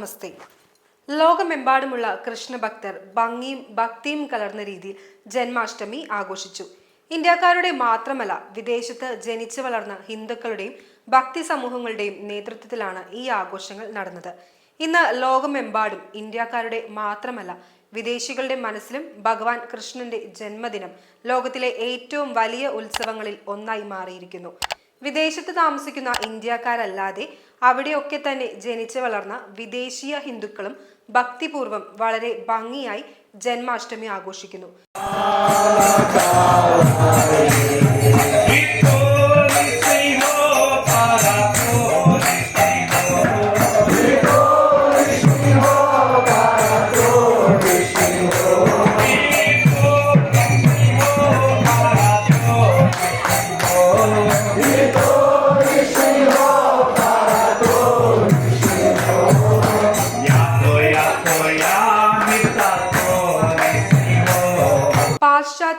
നമസ്തേ. ലോകമെമ്പാടുമുള്ള കൃഷ്ണഭക്തർ ഭംഗിയും ഭക്തിയും കലർന്ന രീതിയിൽ ജന്മാഷ്ടമി ആഘോഷിച്ചു. ഇന്ത്യക്കാരുടെ മാത്രമല്ല വിദേശത്ത് ജനിച്ചു വളർന്ന ഹിന്ദുക്കളുടെയും ഭക്തി സമൂഹങ്ങളുടെയും നേതൃത്വത്തിലാണ് ഈ ആഘോഷങ്ങൾ നടന്നത്. ഇന്ന് ലോകമെമ്പാടും ഇന്ത്യക്കാരുടെ മാത്രമല്ല വിദേശികളുടെ മനസ്സിലും ഭഗവാൻ കൃഷ്ണന്റെ ജന്മദിനം ലോകത്തിലെ ഏറ്റവും വലിയ ഉത്സവങ്ങളിൽ ഒന്നായി മാറിയിരിക്കുന്നു. വിദേശത്ത് താമസിക്കുന്ന ഇന്ത്യക്കാരല്ലാതെ അവിടെയൊക്കെ തന്നെ ജനിച്ചു വളർന്ന വിദേശീയ ഹിന്ദുക്കളും ഭക്തിപൂർവം വളരെ ഭംഗിയായി ജന്മാഷ്ടമി ആഘോഷിക്കുന്നു.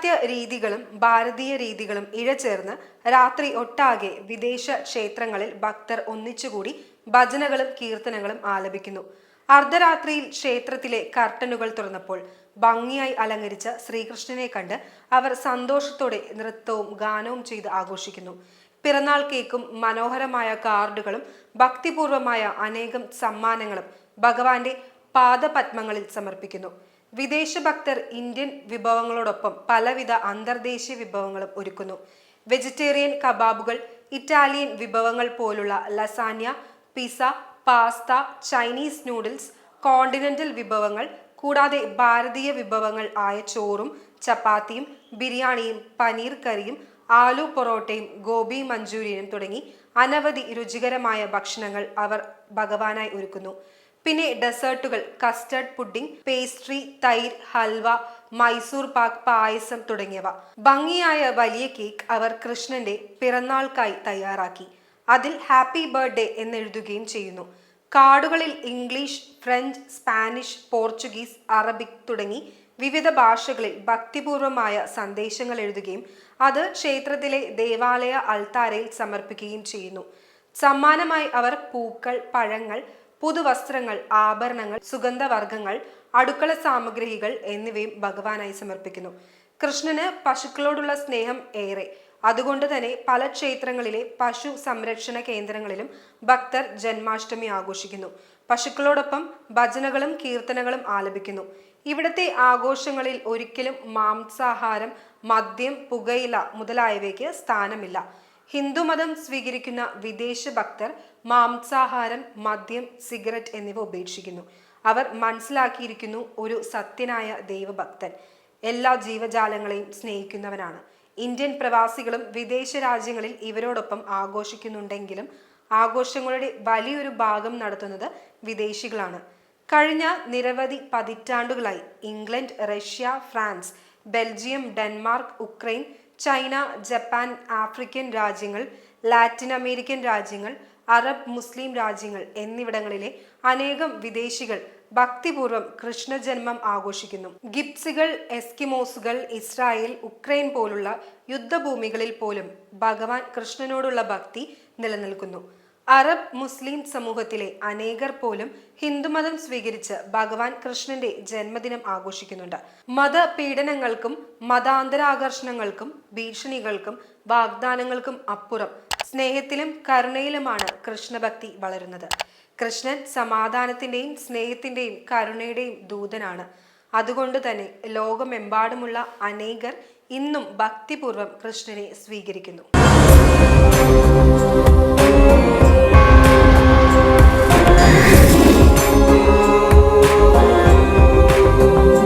പാശ്ചാത്യ രീതികളും ഭാരതീയ രീതികളും ഇഴചേർന്ന് രാത്രി ഒട്ടാകെ വിദേശ ക്ഷേത്രങ്ങളിൽ ഭക്തർ ഒന്നിച്ചുകൂടി ഭജനകളും കീർത്തനങ്ങളും ആലപിക്കുന്നു. അർദ്ധരാത്രിയിൽ ക്ഷേത്രത്തിലെ കർട്ടനുകൾ തുറന്നപ്പോൾ ഭംഗിയായി അലങ്കരിച്ച ശ്രീകൃഷ്ണനെ കണ്ട് അവർ സന്തോഷത്തോടെ നൃത്തവും ഗാനവും ചെയ്ത് ആഘോഷിക്കുന്നു. പിറന്നാൾ കേക്കും മനോഹരമായ കാർഡുകളും ഭക്തിപൂർവമായ അനേകം സമ്മാനങ്ങളും ഭഗവാന്റെ പാദപത്മങ്ങളിൽ സമർപ്പിക്കുന്നു. വിദേശ ഭക്തർ ഇന്ത്യൻ വിഭവങ്ങളോടൊപ്പം പലവിധ അന്തർദേശീയ വിഭവങ്ങളും ഒരുക്കുന്നു. വെജിറ്റേറിയൻ കബാബുകൾ ഇറ്റാലിയൻ വിഭവങ്ങൾ പോലുള്ള lasagna pizza pasta Chinese noodles continental വിഭവങ്ങൾ കൂടാതെ ഭാരതീയ വിഭവങ്ങൾ ആയ ചോറും ചപ്പാത്തിയും ബിരിയാണിയും പനീർ കറിയും ആലു പൊറോട്ടയും ഗോബി മഞ്ചൂരിയനും തുടങ്ങി അനവധി രുചികരമായ ഭക്ഷണങ്ങൾ അവർ ഭഗവാനായി ഒരുക്കുന്നു. പിന്നെ ഡെസേർട്ടുകൾ കസ്റ്റർഡ് പുഡിംഗ് പേസ്ട്രി തൈര് ഹൽവ മൈസൂർ പാക്ക് പായസം തുടങ്ങിയവ. ഭംഗിയായ വലിയ കേക്ക് അവർ കൃഷ്ണന്റെ പിറന്നാൾക്കായി തയ്യാറാക്കി. അതിൽ ഹാപ്പി ബർത്ത്ഡേ എന്നെഴുതുകയും ചെയ്യുന്നു. കാർഡുകളിൽ English French Spanish Portuguese Arabic തുടങ്ങി വിവിധ ഭാഷകളിൽ ഭക്തിപൂർവമായ സന്ദേശങ്ങൾ എഴുതുകയും അത് ക്ഷേത്രത്തിലെ ദേവാലയ അൾത്താരയിൽ സമർപ്പിക്കുകയും ചെയ്യുന്നു. സമ്മാനമായി അവർ പൂക്കൾ പഴങ്ങൾ പുതുവസ്ത്രങ്ങൾ ആഭരണങ്ങൾ സുഗന്ധവർഗങ്ങൾ അടുക്കള സാമഗ്രികൾ എന്നിവയും ഭഗവാനായി സമർപ്പിക്കുന്നു. കൃഷ്ണന് പശുക്കളോടുള്ള സ്നേഹം ഏറെ. അതുകൊണ്ട് തന്നെ പല ക്ഷേത്രങ്ങളിലെ പശു സംരക്ഷണ കേന്ദ്രങ്ങളിലും ഭക്തർ ജന്മാഷ്ടമി ആഘോഷിക്കുന്നു. പശുക്കളോടൊപ്പം ഭജനകളും കീർത്തനങ്ങളും ആലപിക്കുന്നു. ഇവിടത്തെ ആഘോഷങ്ങളിൽ ഒരിക്കലും മാംസാഹാരം മദ്യം പുകയില മുതലായവയ്ക്ക് സ്ഥാനമില്ല. ഹിന്ദുമതം സ്വീകരിക്കുന്ന വിദേശ ഭക്തർ മാംസാഹാരം മദ്യം സിഗരറ്റ് എന്നിവ ഉപേക്ഷിക്കുന്നു. അവർ മനസ്സിലാക്കിയിരിക്കുന്നു ഒരു സത്യനായ ദൈവഭക്തൻ. എല്ലാ ജീവജാലങ്ങളെയും സ്നേഹിക്കുന്നവനാണ്. ഇന്ത്യൻ പ്രവാസികളും വിദേശ രാജ്യങ്ങളിൽ ഇവരോടൊപ്പം ആഘോഷിക്കുന്നുണ്ടെങ്കിലും ആഘോഷങ്ങളുടെ വലിയൊരു ഭാഗം നടത്തുന്നത് വിദേശികളാണ്. കഴിഞ്ഞ നിരവധി പതിറ്റാണ്ടുകളായി England Russia France Belgium Denmark Ukraine China Japan African രാജ്യങ്ങൾ ലാറ്റിൻ അമേരിക്കൻ രാജ്യങ്ങൾ അറബ് മുസ്ലിം രാജ്യങ്ങൾ എന്നിവിടങ്ങളിലെ അനേകം വിദേശികൾ ഭക്തിപൂർവം കൃഷ്ണജന്മം ആഘോഷിക്കുന്നു. ഗിപ്സികൾ എസ്കിമോസുകൾ ഇസ്രായേൽ ഉക്രൈൻ പോലുള്ള യുദ്ധഭൂമികളിൽ പോലും ഭഗവാൻ കൃഷ്ണനോടുള്ള ഭക്തി നിലനിൽക്കുന്നു. അറബ് മുസ്ലിം സമൂഹത്തിലെ അനേകർ പോലും ഹിന്ദുമതം സ്വീകരിച്ച് ഭഗവാൻ കൃഷ്ണന്റെ ജന്മദിനം ആഘോഷിക്കുന്നുണ്ട്. മതപീഡനങ്ങൾക്കും മതാന്തരാകർഷണങ്ങൾക്കും ഭീഷണികൾക്കും വാഗ്ദാനങ്ങൾക്കും അപ്പുറം സ്നേഹത്തിലും കരുണയിലുമാണ് കൃഷ്ണഭക്തി വളരുന്നത്. കൃഷ്ണൻ സമാധാനത്തിന്റെയും സ്നേഹത്തിന്റെയും കരുണയുടെയും ദൂതനാണ്. അതുകൊണ്ട് തന്നെ ലോകമെമ്പാടുമുള്ള അനേകർ ഇന്നും ഭക്തിപൂർവം കൃഷ്ണനെ സ്വീകരിക്കുന്നു.